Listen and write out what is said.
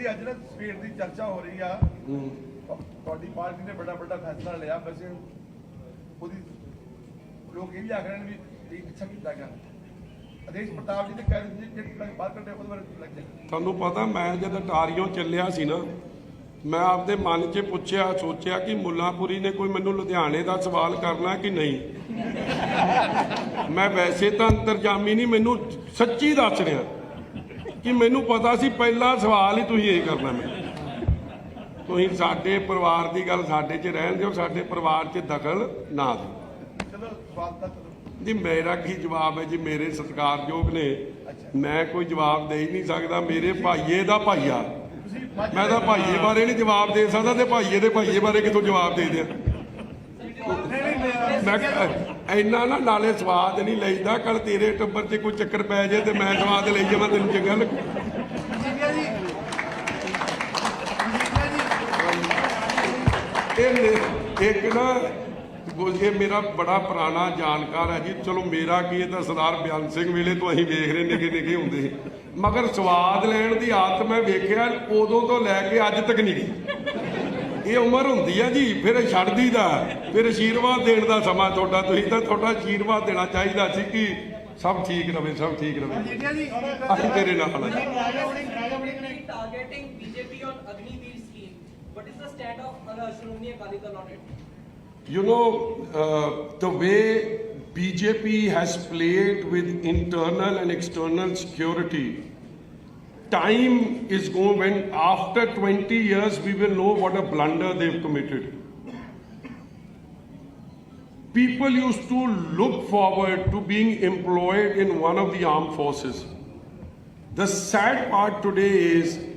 ਜੀ ਅੱਜ ਨਾ ਸਵੇਰ ਦੀ ਚਰਚਾ ਹੋ ਰਹੀ ਆ। ਤੁਹਾਡੀ ਪਾਰਟੀ ਨੇ ਬੜਾ ਵੱਡਾ ਫੈਸਲਾ ਲਿਆ ਵੈਸੇ ਉਹਦੀ ਲੋਕ ਇਹ ਵੀ ਆਖ ਰਹੇ ਨੇ ਵੀ ਇਹ ਅੱਛਾ ਕੀਤਾ ਗਿਆ। ਅਦੇਸ਼ ਪ੍ਰਤਾਪ ਜੀ ਦੇ ਕਹਿ ਰਹੇ ਜਿਹੜੀ ਬਾਤ ਕਰਦੇ ਉਹਦੇ ਬਾਰੇ ਲੱਗ ਜਾਏ ਤੁਹਾਨੂੰ ਪਤਾ ਮੈਂ ਜਦ ਅਟਾਰੀਓ ਚੱਲਿਆ ਸੀ ਨਾ ਮੈਂ ਆਪਦੇ ਮਨ 'ਚ ਪੁੱਛਿਆ ਸੋਚਿਆ ਕਿ ਮੁੱਲਾਪੁਰੀ ਨੇ ਕੋਈ ਮੈਨੂੰ ਲੁਧਿਆਣੇ ਦਾ ਸਵਾਲ ਕਰਨਾ ਕਿ ਨਹੀਂ? ਮੈਂ ਵੈਸੇ ਤਾਂ ਅੰਤਰਜਾਮੀ ਨਹੀਂ ਮੈਨੂੰ ਸੱਚੀ ਦੱਸ ਰਿਹਾ। ਕਿ ਮੈਨੂੰ ਪਤਾ ਸੀ ਪਹਿਲਾ ਸਵਾਲ ਹੀ ਤੁਸੀਂ ਇਹ ਕਰਨਾ ਮੈਂ ਤੁਸੀਂ ਸਾਡੇ ਪਰਿਵਾਰ ਦੀ ਗੱਲ ਸਾਡੇ 'ਚ ਰਹਿਣ ਦਿਓ ਸਾਡੇ ਪਰਿਵਾਰ 'ਚ ਦਖਲ ਨਾ ਦਿਓ। ਜੀ ਮੇਰਾ ਕੀ ਜਵਾਬ ਹੈ ਜੀ ਮੇਰੇ ਸਤਿਕਾਰਯੋਗ ਨੇ। ਮੈਂ ਕੋਈ ਜਵਾਬ ਦੇ ਹੀ ਨਹੀਂ ਸਕਦਾ ਮੇਰੇ ਭਾਈਏ ਦਾ ਭਾਈਆ। ਮੈਂ ਤਾਂ ਭਾਈਏ ਬਾਰੇ ਨਹੀਂ ਜਵਾਬ ਦੇ ਸਕਦਾ ਤੇ ਭਾਈਏ ਦੇ ਭਾਈਏ ਬਾਰੇ ਕਿਥੋਂ ਜਵਾਬ ਦੇ ਦਿਆਂ? ਮੈਂ ਕਿਹਾ, ਇੰਨਾ ਨਾ ਨਾਲੇ ਸਵਾਦ ਨਹੀਂ ਲਈਦਾ ਕੱਲ ਤੇਰੇ ਟੱਬਰ 'ਚ ਕੋਈ ਚੱਕਰ ਪੈ ਜੇ ਤੇ ਮੈਂ ਸਵਾਦ ਲਈ ਜਾਵਾਂ ਤੈਨੂੰ ਚੰਗਾ ਲੱਗ ਇਹ ਮੇ- ਇੱਕ ਨਾ ਉਹ ਇਹ ਮੇਰਾ ਬੜਾ ਪੁਰਾਣਾ ਜਾਣਕਾਰ ਹੈ ਜੀ। ਚਲੋ ਮੇਰਾ ਕੀ ਇਹ ਤਾਂ ਸਰਦਾਰ ਬਿਆਨ ਸਿੰਘ ਵੇਲੇ ਤੋਂ ਅਸੀਂ ਵੇਖ ਰਹੇ ਨਿੱਕੇ ਨਿੱਕੇ ਹੁੰਦੇ ਸੀ। ਮਗਰ ਸਵਾਦ ਲੈਣ ਦੀ ਆਦਤ ਮੈਂ ਵੇਖਿਆ ਉਦੋਂ ਤੋਂ ਲੈ ਕੇ ਅੱਜ ਤੱਕ ਨਹੀਂ ਗਈ। ਇਹ ਉਮਰ ਹੁੰਦੀ ਆ ਜੀ ਫਿਰ ਛੱਡ ਦੀਦਾ ਫਿਰ ਆਸ਼ੀਰਵਾਦ ਦੇਣ ਦਾ ਸਮਾਂ ਤੁਹਾਡਾ ਤੁਸੀਂ ਤਾਂ ਤੁਹਾਡਾ ਆਸ਼ੀਰਵਾਦ ਦੇਣਾ ਚਾਹੀਦਾ ਸੀ ਕਿ ਸਭ ਠੀਕ ਰਵੇ ਸਭ ਠੀਕ ਰਵੇ ਅਸੀਂ ਤੇਰੇ ਨਾਲ ਹਾਂ targeting BJP on Agniveer scheme. What is the stand of uh, Shromani Akali Dal on it? You know, uh, the way BJP has played with internal and external security, time is going when after 20 years we will know what a blunder they've committed. People used to look forward to being employed in one of the armed forces. The sad part today is